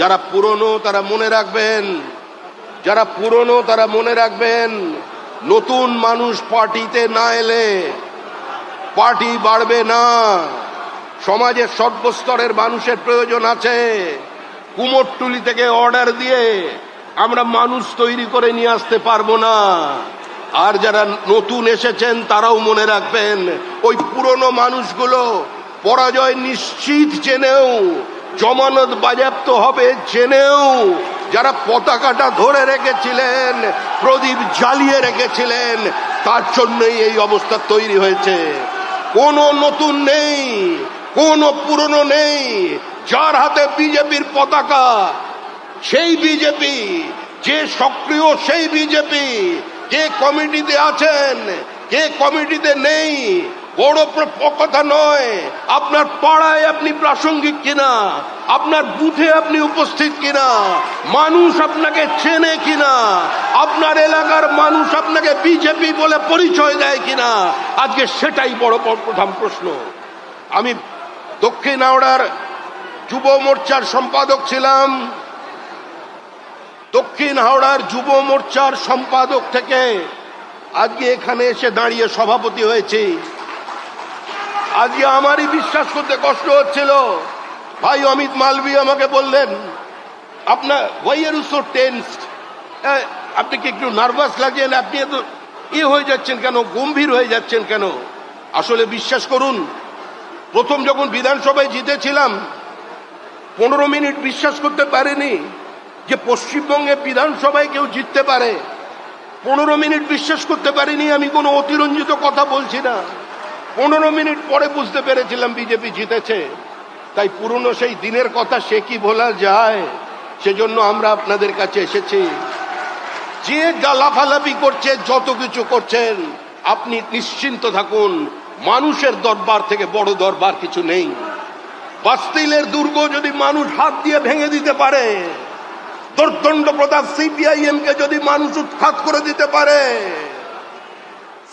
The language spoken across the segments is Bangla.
যারা পুরনো তারা মনে রাখবেন, যারা পুরনো তারা মনে রাখবেন, নতুন মানুষ পার্টিতে না এলে পার্টি বাড়বে না। সমাজের সর্বস্তরের মানুষের প্রয়োজন আছে। কুমোরটুলি থেকে অর্ডার দিয়ে আমরা মানুষ তৈরি করে নিয়ে আসতে পারব না। আর যারা নতুন এসেছেন তারাও মনে রাখবেন, ওই পুরনো মানুষগুলো পরাজয় নিশ্চিত জেনেও জমানত বাজেয়াপ্ত হবে জেনেও যারা পতাকাটা ধরে রেখেছিলেন, প্রদীপ জ্বালিয়ে রেখেছিলেন, তার জন্যই এই অবস্থা তৈরি হয়েছে। কোনো নতুন নেই, কোনো পুরনো নেই। যার হাতে বিজেপির পতাকা, সেই বিজেপি। যে সক্রিয়, সেই বিজেপি। কে কমিটিতে আছেন কে কমিটিতে নেই বড় কথা নয়। আপনার পাড়ায় আপনি প্রাসঙ্গিক কিনা? আপনার বুথে আপনি উপস্থিত কিনা? মানুষ আপনাকে চেনে কিনা? আপনার এলাকার মানুষ আপনাকে বিজেপি বলে পরিচয় দেয় কিনা? আজকে সেটাই বড় প্রধান প্রশ্ন। আমি দক্ষিণ হাওড়ার যুব মোর্চার সম্পাদক ছিলাম। দক্ষিণ হাওড়ার যুব মোর্চার সম্পাদক থেকে আজকে এখানে এসে দাঁড়িয়ে সভাপতি হয়েছি। আজকে আমারই বিশ্বাস করতে কষ্ট হচ্ছিল। ভাই অমিত মালভি আমাকে বললেন, আপনার ওয়াইয়ের সো টেন্সড আপনি কি একটু নার্ভাস লাগছেন? আপনি এত ইয়ে হয়ে যাচ্ছেন কেন? গম্ভীর হয়ে যাচ্ছেন কেন? আসলে বিশ্বাস করুন, প্রথম যখন বিধানসভায় জিতেছিলাম, পনেরো মিনিট বিশ্বাস করতে পারেনি যে পশ্চিমবঙ্গে বিধানসভায় কেউ জিততে পারে। পনেরো মিনিট বিশ্বাস করতে পারিনি, আমি কোনো অতিরঞ্জিত কথা বলছি না। পনেরো মিনিট পরে বুঝতে পেরেছিলাম বিজেপি জিতেছে। তাই পুরনো সেই দিনের কথা সে কি ভোলা যায়, সেজন্য আমরা আপনাদের কাছে এসেছি। যে লাফালাফি করছে, যত কিছু করছেন, আপনি নিশ্চিন্ত থাকুন, মানুষের দরবার থেকে বড় দরবার কিছু নেই। বাস্তিলের দুর্গ যদি মানুষ হাত দিয়ে ভেঙে দিতে পারে, দুর্দণ্ড প্রতাপ সিপিআইএম কে যদি মানুষ উৎখাত করে দিতে পারে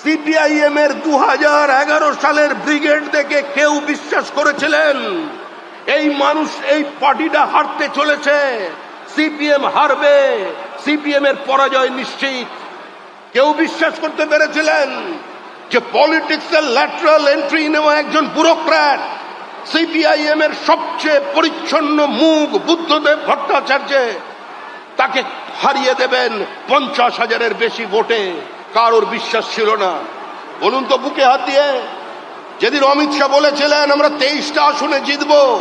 সিপিআইএম এর দু হাজার এগারো সালের ব্রিগেড দেখে কেউ বিশ্বাস করেছিলেন? এই মানুষ এই পার্টিটা হারতে চলেছে। সিপিএম হারবে। সিপিএম এর পরাজয় নিশ্চিত। কেউ বিশ্বাস করতে পেরেছিলেন যে পলিটিক্স এর ল্যাটারাল এন্ট্রি নেওয়া একজন ব্যুরোক্র্যাট? সিপিআইএম এর সবচেয়ে পরিচ্ছন্ন মুখ বুদ্ধদেব ভট্টাচার্য। তাকে হারিয়ে দেবেন পঞ্চাশ হাজারের বেশি ভোটে। কারোর বিশ্বাস ছিল না। বলুন তো বুকে হাত দিয়ে। যেদিন অমিত শাহ বলেছিলেন, আমরা তেইশটা আসনে জিতব।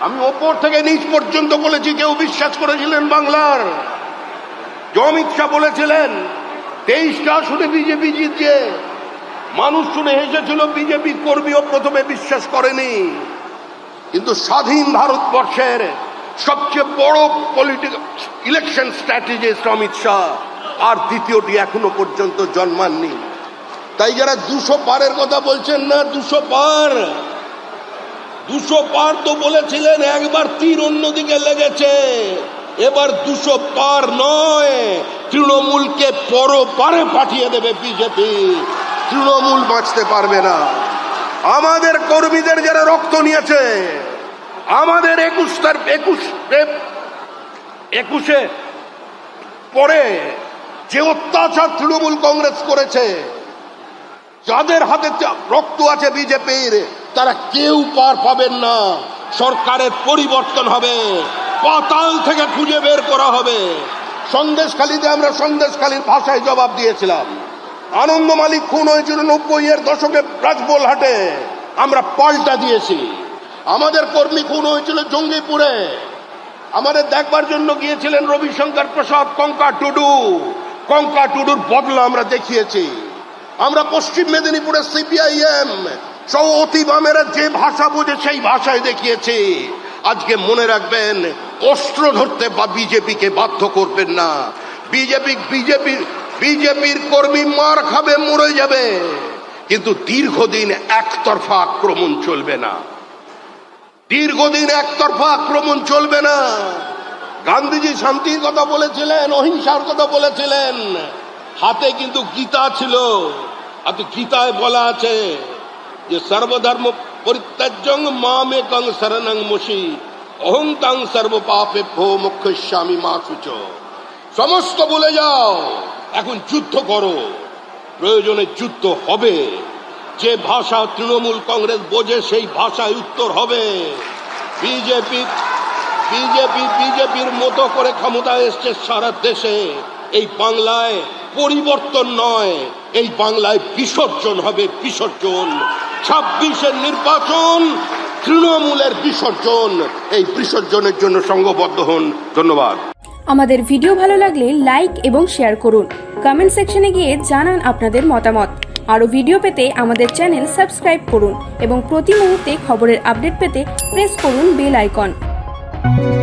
আমি ওপর থেকে নিচ পর্যন্ত বলেছি, কেউ বিশ্বাস করেছিলেন বাংলার? যে অমিত শাহ বলেছিলেন, তেইশটা আসনে বিজেপি জিতছে। মানুষ শুনে হেসেছিল, বিজেপি কর্মীও প্রথমে বিশ্বাস করেনি। কিন্তু স্বাধীন ভারতবর্ষের সবচেয়ে বড় political election strategist Amit Shah আর দ্বিতীয়টি এখনও পর্যন্ত জন্মাননি। তাই যারা দুশো পারের কথা বলছেন না, দুশো পার। দুশো পার তো বলেছিলেন, একবার তীর অন্যদিকে লেগেছে। এবার দুশো পার নয়। তৃণমূলকে পর পারে পাঠিয়ে দেবে বিজেপি। তৃণমূল বাঁচতে পারবে না। আমাদের কর্মীদের যারা রক্ত নিয়েছে, আমাদের একুশ তার একুশ, একুশে পরে যে অত্যাচার তৃণমূল কংগ্রেস করেছে, যাদের হাতে রক্ত আছে বিজেপির, তারা কেউ পার পাবেন না। সরকারের পরিবর্তন হবে, পাতাল থেকে খুঁজে বের করা হবে। সন্দেশখালীতে আমরা সন্দেশখালীর ভাষায় জবাব দিয়েছিলাম। আনন্দ মালিক খুন হয়েছিল নব্বই এর দশকে রাজবোলহাটে আমরা পাল্টা দিয়েছি। আমাদের কর্মী খুন হয়েছিল জঙ্গিপুরে। আমাদের দেখবার জন্য গিয়েছিলেন রবিশঙ্কর প্রসাদ, কঙ্কা টুডু। কঙ্কা টুডুর বদলা আমরা দেখিয়েছি। আমরা পশ্চিম মেদিনীপুরের সিপিআইএম সহ অতি বামেরা যে ভাষা বোঝে সেই ভাষায় দেখিয়েছি। আজকে মনে রাখবেন, অস্ত্র ধরতে বা বিজেপিকে বাধ্য করবেন না। বিজেপি বিজেপির বিজেপির কর্মী মার খাবে, মরে যাবে। কিন্তু দীর্ঘদিন একতরফা আক্রমণ চলবে না। দীর্ঘদিন একতরফা আক্রমণ চলবে না। গান্ধীজি শান্তির কথা বলেছিলেন, অহিংসার কথা বলেছিলেন। হাতে কিন্তু গীতা ছিল। আর তো গীতায় বলা আছে যে, সর্বধর্ম পরিত্যাজ্যং মামেকং শরণং মুশি অহংতাং সর্বপাপে ভো মুখ্যস্বামী মা সুচ। সমস্ত বলে যাও, এখন যুদ্ধ করো। প্রয়োজনে যুদ্ধ হবে। যে ভাষা তৃণমূল কংগ্রেস বোঝে, সেই ভাষায় উত্তর হবে। বিজেপি বিজেপি বিজেপির মতো করে ক্ষমতায় এসছে সারা দেশে। এই বাংলায় পরিবর্তন নয়, এই বাংলায় বিসর্জন হবে বিসর্জন। ছাব্বিশের নির্বাচন, তৃণমূলের বিসর্জন। এই বিসর্জনের জন্য সংঘবদ্ধ হন। ধন্যবাদ। আমাদের ভিডিও ভালো লাগলে লাইক এবং শেয়ার করুন। কমেন্ট সেকশনে গিয়ে জানান আপনাদের মতামত। আরও ভিডিও পেতে আমাদের চ্যানেল সাবস্ক্রাইব করুন এবং প্রতি মুহূর্তে খবরের আপডেট পেতে প্রেস করুন বেল আইকন। Thank you.